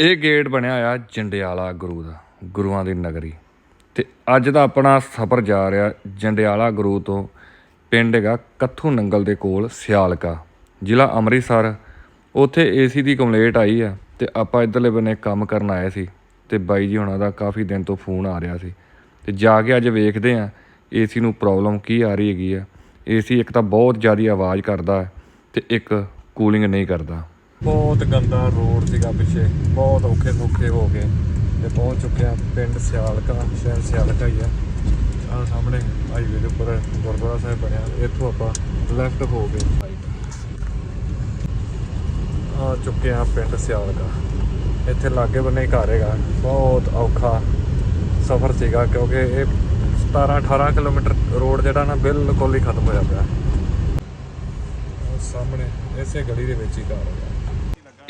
ਇਹ ਗੇਟ ਬਣਿਆ ਹੋਇਆ ਜੰਡਿਆਲਾ ਗੁਰੂ ਦਾ, ਗੁਰੂਆਂ ਦੀ ਨਗਰੀ। ਤੇ ਅੱਜ ਦਾ ਆਪਣਾ ਸਫ਼ਰ ਜਾ ਰਿਹਾ ਜੰਡਿਆਲਾ ਗੁਰੂ ਤੋਂ ਪਿੰਡ ਹੈਗਾ ਕੱਥੂ ਨੰਗਲ ਦੇ ਕੋਲ ਸਿਆਲਕਾ, ਜ਼ਿਲ੍ਹਾ ਅੰਮ੍ਰਿਤਸਰ। ਉੱਥੇ ਏਸੀ ਦੀ ਕੰਪਲੇਂਟ ਆਈ ਆ ਤੇ ਆਪਾਂ ਇਧਰਲੇ ਬੰਨੇ ਕੰਮ ਕਰਨ ਆਏ ਸੀ ਤੇ ਬਾਈ ਜੀ ਹੁਣਾਂ ਦਾ ਕਾਫੀ ਦਿਨ ਤੋਂ ਫੋਨ ਆ ਰਿਹਾ ਸੀ। ਤੇ ਜਾ ਕੇ ਅੱਜ ਵੇਖਦੇ ਆ ਏਸੀ ਨੂੰ ਪ੍ਰੋਬਲਮ ਕੀ ਆ ਰਹੀ ਹੈਗੀ ਆ। ਏਸੀ ਇੱਕ ਤਾਂ ਬਹੁਤ ਜ਼ਿਆਦਾ ਆਵਾਜ਼ ਕਰਦਾ ਹੈ ਤੇ ਇੱਕ ਕੂਲਿੰਗ ਨਹੀਂ ਕਰਦਾ। ਬਹੁਤ ਗੰਦਾ ਰੋਡ ਸੀਗਾ ਪਿੱਛੇ, ਬਹੁਤ ਔਖੇ ਸੌਖੇ ਹੋ ਗਏ। ਤੇ ਪਹੁੰਚ ਚੁੱਕਿਆ ਪਿੰਡ ਸਿਆਲਕਾ, ਸ਼ਹਿਰ ਸਿਆਲਕਾ ਹੀ ਆ। ਆ ਸਾਹਮਣੇ ਹਾਈਵੇ ਦੇ ਉੱਪਰ ਗੁਰਦੁਆਰਾ ਸਾਹਿਬ ਬਣਿਆ, ਇੱਥੋਂ ਆਪਾਂ ਲੈਫਟ ਹੋ ਗਏ। ਆ ਚੁੱਕੇ ਆ ਪਿੰਡ ਸਿਆਲਕਾ। ਇੱਥੇ ਲਾਗੇ ਬੰਨੇ ਘਰ ਹੈਗਾ, ਬਹੁਤ ਔਖਾ ਸਫ਼ਰ ਸੀਗਾ ਕਿਉਂਕਿ ਇਹ 17 18 ਕਿਲੋਮੀਟਰ ਰੋਡ ਜਿਹੜਾ ਨਾ ਬਿਲਕੁਲ ਹੀ ਖਤਮ ਹੋਇਆ ਪਿਆ। ਸਾਹਮਣੇ ਇਸੇ ਗਲੀ ਦੇ ਵਿੱਚ ਹੀ ਘਰ ਹੈਗਾ।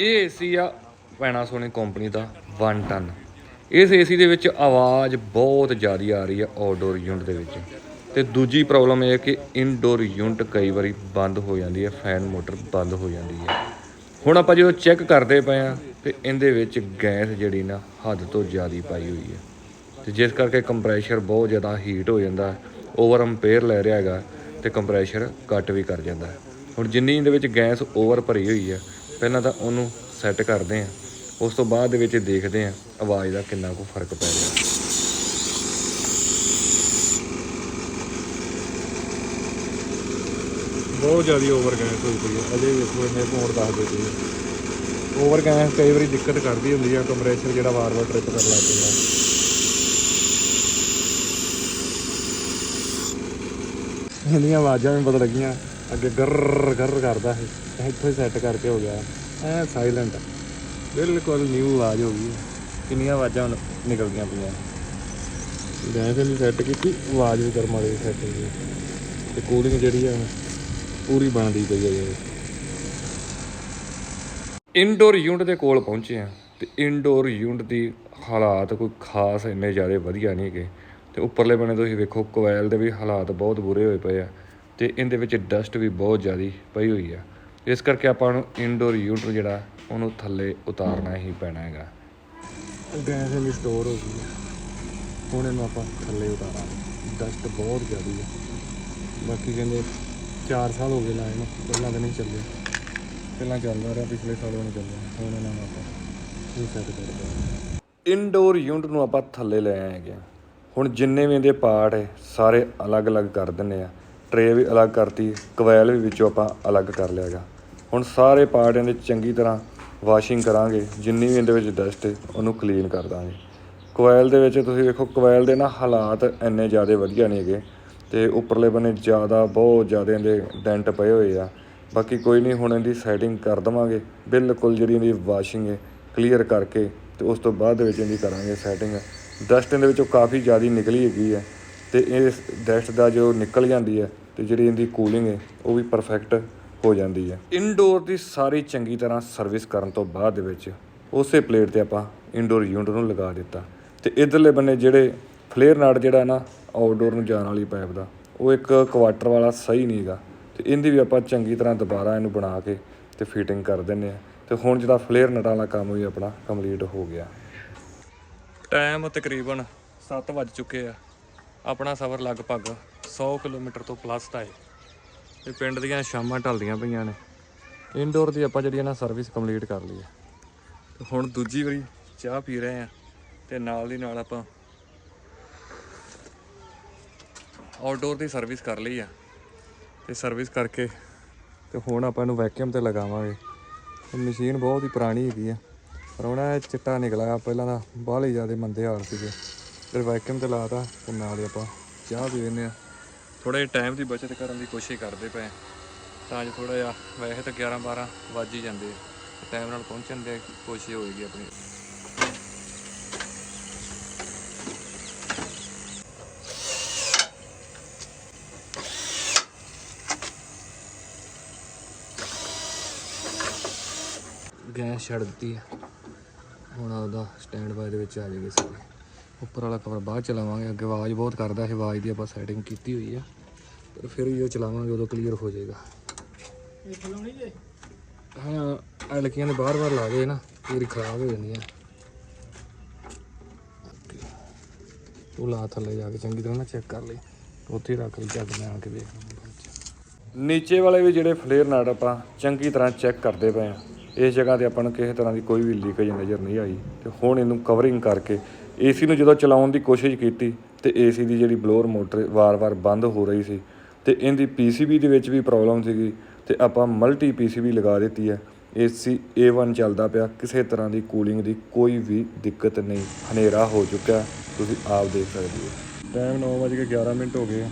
ਇਹ ਏਸੀ ਆ ਪੈਨਾਸੋਨਿਕ ਕੰਪਨੀ ਦਾ 1 ਟਨ ਇਸ ਏਸੀ ਦੇ ਵਿੱਚ ਆਵਾਜ਼ ਬਹੁਤ ਜ਼ਿਆਦਾ ਆ ਰਹੀ ਹੈ ਆਊਟਡੋਰ ਯੂਨਿਟ ਦੇ ਵਿੱਚ। ਤੇ ਦੂਜੀ ਪ੍ਰੋਬਲਮ ਇਹ ਹੈ ਕਿ ਇਨਡੋਰ ਯੂਨਿਟ ਕਈ ਵਾਰੀ ਬੰਦ ਹੋ ਜਾਂਦੀ ਹੈ ਫੈਨ ਮੋਟਰ ਬੰਦ ਹੋ ਜਾਂਦੀ ਹੈ ਹੁਣ ਆਪਾਂ ਜਦੋਂ ਚੈੱਕ ਕਰਦੇ ਪਏ ਆ, ਤੇ ਇਹਦੇ ਵਿੱਚ ਗੈਸ ਜਿਹੜੀ ਨਾ ਹੱਦ ਤੋਂ ਜ਼ਿਆਦਾ ਪਾਈ ਹੋਈ ਹੈ ਤੇ ਜਿਸ ਕਰਕੇ ਕੰਪਰੈਸ਼ਰ ਬਹੁਤ ਜ਼ਿਆਦਾ ਹੀਟ ਹੋ ਜਾਂਦਾ ਓਵਰ ਅੰਪੇਅਰ ਲੈ ਰਿਹਾ ਹੈਗਾ, ਤੇ ਕੰਪਰੈਸ਼ਰ ਕੱਟ ਵੀ ਕਰ ਜਾਂਦਾ। ਹੁਣ ਜਿੰਨੀ ਇਹਦੇ ਵਿੱਚ ਗੈਸ ਓਵਰ ਭਰੀ ਹੋਈ ਹੈ ਪਹਿਲਾਂ ਤਾਂ ਉਹਨੂੰ ਸੈੱਟ ਕਰਦੇ ਆ ਉਸ ਤੋਂ ਬਾਅਦ ਦੇ ਵਿੱਚ ਦੇਖਦੇ ਆ ਆਵਾਜ਼ ਦਾ ਕਿੰਨਾ ਕੁ ਫ਼ਰਕ ਪੈ ਰਿਹਾ। ਬਹੁਤ ਜ਼ਿਆਦਾ ਓਵਰ ਗੈਸ ਹੋਈ ਪਈ ਹੈ। ਅਜੇ ਵੇਖੋ ਇਹਨੇ ਮੋੜ ਦੱਸ ਦੇ ਪਈ ਓਵਰ ਗੈਸ ਕਈ ਵਾਰੀ ਦਿੱਕਤ ਕਰਦੀ ਹੁੰਦੀ ਆ ਕੰਪਰੈਸ਼ਰ ਜਿਹੜਾ ਵਾਰ-ਵਾਰ ਟ੍ਰਿਪ ਕਰ ਲੱਗ ਪੈਂਦਾ ਇਹਦੀਆਂ ਆਵਾਜ਼ਾਂ ਵੀ ਬਦਲ ਗਈਆਂ ਅੱਗੇ ਗਰ ਗਰ ਕਰਦਾ ਸੀ ਇੱਥੋਂ ਸੈੱਟ ਕਰਕੇ ਹੋ ਗਿਆ। ਐ ਸਾਇਲੈਂਟ ਬਿਲਕੁਲ ਨਿਊ ਆਵਾਜ਼ ਹੋ ਗਈ। ਕਿੰਨੀਆਂ ਆਵਾਜ਼ਾਂ ਨਿਕਲਦੀਆਂ ਪਈਆਂ। ਗੈਸ ਨਹੀਂ ਸੈੱਟ ਕੀਤੀ, ਆਵਾਜ਼ ਵੀ ਕਰਮ ਵਾਲੀ ਸੈੱਟ ਹੋ ਗਈ। ਤੇ ਕੂਲਿੰਗ ਜਿਹੜੀ ਆ, ਪੂਰੀ ਬਣਦੀ ਪਈ ਹੈ ਜੀ ਇਨਡੋਰ ਯੂਨਿਟ ਦੇ ਕੋਲ ਪਹੁੰਚੇ ਆ। ਤੇ ਇਨਡੋਰ ਯੂਨਿਟ ਦੀ ਹਾਲਾਤ ਕੋਈ ਖਾਸ ਇੰਨੇ ਜ਼ਿਆਦਾ ਵਧੀਆ ਨਹੀਂ ਹੈਗੇ। ਤੇ ਉੱਪਰਲੇ ਬਣੇ ਤੁਸੀਂ ਵੇਖੋ ਕੋਇਲ ਦੇ ਵੀ ਹਾਲਾਤ ਬਹੁਤ ਬੁਰੇ ਹੋਏ ਪਏ ਆ। ਤੇ ਇਹਦੇ ਵਿੱਚ ਡਸਟ ਵੀ ਬਹੁਤ ਜ਼ਿਆਦੀ ਪਈ ਹੋਈ ਆ। ਇਸ ਕਰਕੇ ਆਪਾਂ ਨੂੰ ਇਨਡੋਰ ਯੂਨਿਟ ਜਿਹੜਾ ਉਹਨੂੰ ਥੱਲੇ ਉਤਾਰਨਾ ਹੀ ਪੈਣਾ ਹੈਗਾ। ਗੈਸ ਵੀ ਸਟੋਰ ਹੋ ਗਈ ਹੁਣ ਇਹਨੂੰ ਆਪਾਂ ਥੱਲੇ ਉਤਾਰਾਂਗੇ। ਡਸਟ ਬਹੁਤ ਜ਼ਿਆਦੀ ਹੈ। ਬਾਕੀ ਕਹਿੰਦੇ 4 ਸਾਲ ਹੋ ਗਏ ਲਾਏ ਨੂੰ। ਪਹਿਲਾਂ ਤਾਂ ਨਹੀਂ ਚੱਲਿਆ। ਪਹਿਲਾਂ ਚੱਲਦਾ ਰਿਹਾ ਪਿਛਲੇ ਸਾਲ ਉਹ ਨਹੀਂ ਚੱਲਿਆ। ਹੁਣ ਇਹਨਾਂ ਨੂੰ ਆਪਾਂ ਇਹ ਸੈੱਟ ਕਰਦੇ ਹਾਂ ਇਨਡੋਰ ਯੂਨਿਟ ਨੂੰ ਆਪਾਂ ਥੱਲੇ ਲੈ ਆਏ ਹੈਗੇ ਹੁਣ ਜਿੰਨੇ ਵੀ ਇਹਦੇ ਪਾਰਟ ਹੈ ਸਾਰੇ ਅਲੱਗ-ਅਲੱਗ ਕਰ ਦਿੰਨੇ ਆ ਟਰੇ ਵੀ ਅਲੱਗ ਕਰਤੀ ਕਵੈਲ ਵੀ ਵਿੱਚੋਂ ਆਪਾਂ ਅਲੱਗ ਕਰ ਲਿਆਗਾ ਹੁਣ ਸਾਰੇ ਪਾਰਟ ਇਹਦੇ ਚੰਗੀ ਤਰ੍ਹਾਂ ਵਾਸ਼ਿੰਗ ਕਰਾਂਗੇ, ਜਿੰਨੀ ਵੀ ਇਹਦੇ ਵਿੱਚ ਡਸਟ ਹੈ, ਉਹਨੂੰ ਕਲੀਨ ਕਰ ਦਾਂਗੇ। ਕੋਇਲ ਦੇ ਵਿੱਚ ਤੁਸੀਂ ਵੇਖੋ ਕੋਇਲ ਦੇ ਨਾ ਹਾਲਾਤ ਇੰਨੇ ਜ਼ਿਆਦਾ ਵਧੀਆ ਨਹੀਂ ਹੈਗੇ ਤੇ ਉੱਪਰਲੇ ਬੰਨੇ ਜ਼ਿਆਦਾ, ਬਹੁਤ ਜ਼ਿਆਦਾ ਇਹਦੇ ਡੈਂਟ ਪਏ ਹੋਏ ਆ। ਬਾਕੀ ਕੋਈ ਨਹੀਂ, ਹੁਣ ਇਹਦੀ ਸੈਟਿੰਗ ਕਰ ਦਵਾਂਗੇ। ਬਿਲਕੁਲ ਜਿਹੜੀ ਇਹਦੀ ਵਾਸ਼ਿੰਗ ਹੈ ਕਲੀਅਰ ਕਰਕੇ ਤੇ ਉਸ ਤੋਂ ਬਾਅਦ ਦੇ ਵਿੱਚ ਇਹਦੀ ਕਰਾਂਗੇ ਸੈਟਿੰਗ ਡਸਟ ਇਹਦੇ ਵਿੱਚੋਂ ਕਾਫੀ ਜ਼ਿਆਦਾ ਨਿਕਲੀ ਹੈਗੀ ਹੈ ਤੇ ਇਸ ਡਸਟ ਦਾ ਜੋ ਨਿਕਲ ਜਾਂਦੀ ਹੈ ਤੇ ਜਿਹੜੀ ਇਹਦੀ ਕੂਲਿੰਗ ਹੈ, ਉਹ ਵੀ ਪਰਫੈਕਟ ਹੋ ਜਾਂਦੀ ਹੈ। ਇਨਡੋਰ ਦੀ ਸਾਰੀ ਚੰਗੀ ਤਰ੍ਹਾਂ ਸਰਵਿਸ ਕਰਨ ਤੋਂ ਬਾਅਦ ਦੇ ਵਿੱਚ ਉਸੇ ਪਲੇਟ ਤੇ ਆਪਾਂ ਇਨਡੋਰ ਯੂਨਿਟ ਨੂੰ ਲਗਾ ਦਿੱਤਾ। ਤੇ ਇਧਰਲੇ ਬੰਨੇ ਜਿਹੜੇ ਫਲੇਅਰ ਨਾਟ ਜਿਹੜਾ ਨਾ ਆਊਟਡੋਰ ਨੂੰ ਜਾਣ ਵਾਲੀ ਪਾਈਪ ਦਾ ਉਹ ਇੱਕ ਕੁਆਟਰ ਵਾਲਾ ਸਹੀ ਨਹੀਂਗਾ ਤੇ ਇਹਦੀ ਵੀ ਆਪਾਂ ਚੰਗੀ ਤਰ੍ਹਾਂ ਦੁਬਾਰਾ ਇਹਨੂੰ ਬਣਾ ਕੇ ਤੇ ਫਿਟਿੰਗ ਕਰ ਦਿੰਨੇ ਆ ਤੇ ਹੁਣ ਜਿਹੜਾ ਫਲੇਅਰ ਨਟਾਂ ਵਾਲਾ ਕੰਮ ਵੀ ਆਪਣਾ ਕੰਪਲੀਟ ਹੋ ਗਿਆ। ਟਾਈਮ ਤਕਰੀਬਨ 7 ਵੱਜ ਚੁੱਕੇ ਆ। ਆਪਣਾ ਸਫ਼ਰ ਲਗਭਗ 100 ਕਿਲੋਮੀਟਰ ਤੋਂ ਪਲੱਸ ਦਾ ਹੈ। ਤੇ ਪਿੰਡ ਦੀਆਂ ਸ਼ਾਮਾਂ ਢਲਦੀਆਂ ਪਈਆਂ ਨੇ। ਇਨਡੋਰ ਦੀ ਆਪਾਂ ਜਿਹੜੀ ਹੈ ਨਾ ਸਰਵਿਸ ਕੰਪਲੀਟ ਕਰ ਲਈ ਹੈ ਤੇ ਹੁਣ ਦੂਜੀ ਵਾਰੀ ਚਾਹ ਪੀ ਰਹੇ ਆ ਤੇ ਨਾਲ ਦੀ ਨਾਲ ਆਪਾਂ ਆਊਟਡੋਰ ਦੀ ਸਰਵਿਸ ਕਰ ਲਈ ਆ। ਤੇ ਸਰਵਿਸ ਕਰਕੇ ਤੇ ਹੁਣ ਆਪਾਂ ਇਹਨੂੰ ਵੈਕਿਊਮ ਤੇ ਲਗਾਵਾਂਗੇ। ਮਸ਼ੀਨ ਬਹੁਤ ਹੀ ਪੁਰਾਣੀ ਹੈਗੀ ਆ। ਪਰ ਹੁਣ ਇਹ ਚਿੱਟਾ ਨਿਕਲਿਆ ਪਹਿਲਾਂ ਤਾਂ ਬਾਹਲੇ ਜ਼ਿਆਦਾ ਮੰਦੇ ਹਾਲ ਸੀਗੇ। ਫਿਰ ਵੈਕਿਊਮ ਤੇ ਲਾਤਾ ਤੇ ਨਾਲ ਹੀ ਆਪਾਂ ਚਾਹ ਪੀ ਲੈਂਦੇ ਆ। ਥੋੜਾ ਜਿਹਾ ਟਾਈਮ ਦੀ ਬਚਤ ਕਰਨ ਦੀ ਕੋਸ਼ਿਸ਼ ਕਰਦੇ ਪਏ ਤਾਂ ਜੋ ਥੋੜਾ ਜਿਹਾ ਵੈਸੇ ਤਾਂ 11 12 ਵੱਜ ਹੀ ਜਾਂਦੇ ਟਾਈਮ ਨਾਲ ਪਹੁੰਚਣ ਦੀ ਕੋਸ਼ਿਸ਼ ਹੋਏਗੀ ਆਪਣੀ। ਗੈਸ ਛੱਡ ਦਿੱਤੀ ਹੈ ਹੁਣ ਉਹਦਾ ਸਟੈਂਡ ਬਾਏ ਦੇ ਵਿੱਚ ਆ ਜਾਏਗੀ ਸਾਰੀ ਉੱਪਰ ਵਾਲਾ ਕਵਰ ਬਾਅਦ ਚਲਾਵਾਂਗੇ ਅੱਗੇ ਆਵਾਜ਼ ਬਹੁਤ ਕਰਦਾ ਹੈ ਆਵਾਜ਼ ਦੀ ਆਪਾਂ ਸੈਟਿੰਗ ਕੀਤੀ ਹੋਈ ਆ। ਪਰ ਫਿਰ ਵੀ ਉਹ ਚਲਾਵਾਂਗੇ ਉਦੋਂ ਕਲੀਅਰ ਹੋ ਜਾਏਗਾ। ਇਹ ਖਲਾਉਣੀ ਜੇ? ਹਾਂ ਐਲਕੀਆਂ ਨੇ ਬਾਰ-ਬਾਰ ਲਾ ਗਏ ਨਾ ਪੂਰੀ ਖਰਾਬ ਹੋ ਜਾਂਦੀ ਆ। ਉਹ ਲਾ ਥੱਲੇ ਜਾ ਕੇ ਚੰਗੀ ਤਰ੍ਹਾਂ ਨਾ ਚੈੱਕ ਕਰ ਲਈ। ਉੱਥੇ ਰੱਖ ਲਈ ਜੱਗ ਮੈਂ ਆ ਕੇ ਵੇਖ ਨੀਚੇ ਵਾਲੇ ਵੀ ਜਿਹੜੇ ਫਲੇਅਰ ਨਾਟ ਆਪਾਂ ਚੰਗੀ ਤਰ੍ਹਾਂ ਚੈੱਕ ਕਰਦੇ ਪਏ ਆ। ਇਸ ਜਗ੍ਹਾ ਤੇ ਆਪਾਂ ਨੂੰ ਕਿਸੇ ਤਰ੍ਹਾਂ ਦੀ ਕੋਈ ਵੀ ਲੀਕੇਜ ਨਜ਼ਰ ਨਹੀਂ ਆਈ। ਤੇ ਹੁਣ ਇਹਨੂੰ ਕਵਰਿੰਗ ਕਰਕੇ ਏਸੀ ਨੂੰ ਜਦੋਂ ਚਲਾਉਣ ਦੀ ਕੋਸ਼ਿਸ਼ ਕੀਤੀ ਤੇ ਏਸੀ ਦੀ ਜਿਹੜੀ ਬਲੋਅਰ ਮੋਟਰ ਵਾਰ-ਵਾਰ ਬੰਦ ਹੋ ਰਹੀ ਸੀ ਤੇ ਇਹਦੀ ਪੀਸੀਬੀ ਦੇ ਵਿੱਚ ਵੀ ਪ੍ਰੋਬਲਮ ਸੀਗੀ ਤੇ ਆਪਾਂ ਮਲਟੀ ਪੀਸੀਬੀ ਲਗਾ ਦਿੱਤੀ ਹੈ। ਏਸੀ A1 ਚੱਲਦਾ ਪਿਆ, ਕਿਸੇ ਤਰ੍ਹਾਂ ਦੀ ਕੂਲਿੰਗ ਦੀ ਕੋਈ ਵੀ ਦਿੱਕਤ ਨਹੀਂ, ਹਨੇਰਾ ਹੋ ਚੁੱਕਾ ਤੁਸੀਂ ਆਪ ਦੇਖ ਸਕਦੇ ਹੋ। ਟਾਈਮ 9:11 ਮਿੰਟ ਹੋ ਗਏ ਆ।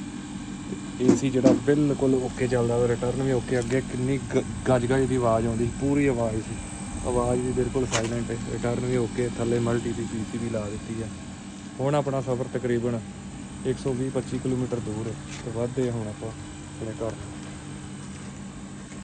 ਏਸੀ ਜਿਹੜਾ ਬਿਲਕੁਲ ਓਕੇ ਚੱਲਦਾ ਵਾ ਰਿਟਰਨ ਵੀ ਓਕੇ ਅੱਗੇ ਕਿੰਨੀ ਗ- ਗੱਜ ਗੱਜ ਦੀ ਆਵਾਜ਼ ਆਉਂਦੀ, ਪੂਰੀ ਆਵਾਜ਼ ਸੀ। ਆਵਾਜ਼ ਵੀ ਬਿਲਕੁਲ ਸਾਇਲੈਂਟ ਹੈ। ਰਿਟਰਨ ਵੀ ਓਕੇ ਥੱਲੇ ਮਲਟੀ ਦੀ ਪੀਸੀ ਵੀ ਲਾ ਦਿੱਤੀ ਆ ਹੁਣ ਆਪਣਾ ਸਫ਼ਰ ਤਕਰੀਬਨ 120 25 ਕਿਲੋਮੀਟਰ ਦੂਰ ਹੈ ਤੇ ਵੱਧਦੇ ਹਾਂ ਹੁਣ ਆਪਾਂ ਆਪਣੇ ਘਰ।